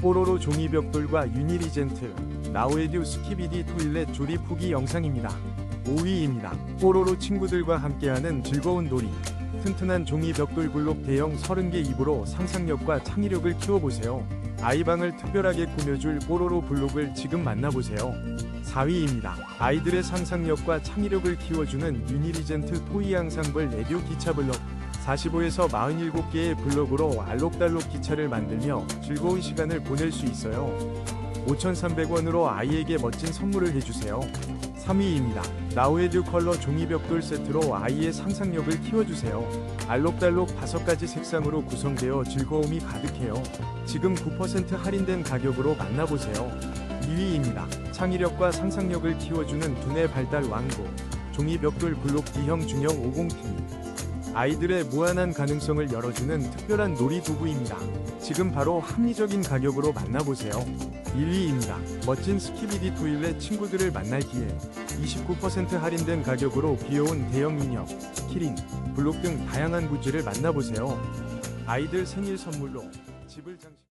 뽀로로 종이벽돌과 유니리젠트 나우에듀 스키비디 토일렛 조립 후기 영상입니다. 5위입니다. 뽀로로 친구들과 함께하는 즐거운 놀이 튼튼한 종이 벽돌 블록 대형 30개 입으로 상상력과 창의력을 키워보세요. 아이방을 특별하게 꾸며줄 뽀로로 블록을 지금 만나보세요. 4위입니다. 아이들의 상상력과 창의력을 키워주는 유니리젠트 토이 양상블 레디오 기차 블록 45에서 47개의 블록으로 알록달록 기차를 만들며 즐거운 시간을 보낼 수 있어요. 5,300원으로 아이에게 멋진 선물을 해주세요. 3위입니다. 나우에듀 컬러 종이 벽돌 세트로 아이의 상상력을 키워주세요. 알록달록 5가지 색상으로 구성되어 즐거움이 가득해요. 지금 9% 할인된 가격으로 만나보세요. 2위입니다. 창의력과 상상력을 키워주는 두뇌 발달 왕국 종이 벽돌 블록 D형 중형 50T 아이들의 무한한 가능성을 열어주는 특별한 놀이 도구입니다. 지금 바로 합리적인 가격으로 만나보세요. 1위입니다. 멋진 스키비디 토일렛 친구들을 만날 기회 29% 할인된 가격으로 귀여운 대형 인형, 키링, 블록 등 다양한 굿즈를 만나보세요. 아이들 생일 선물로 집을 장식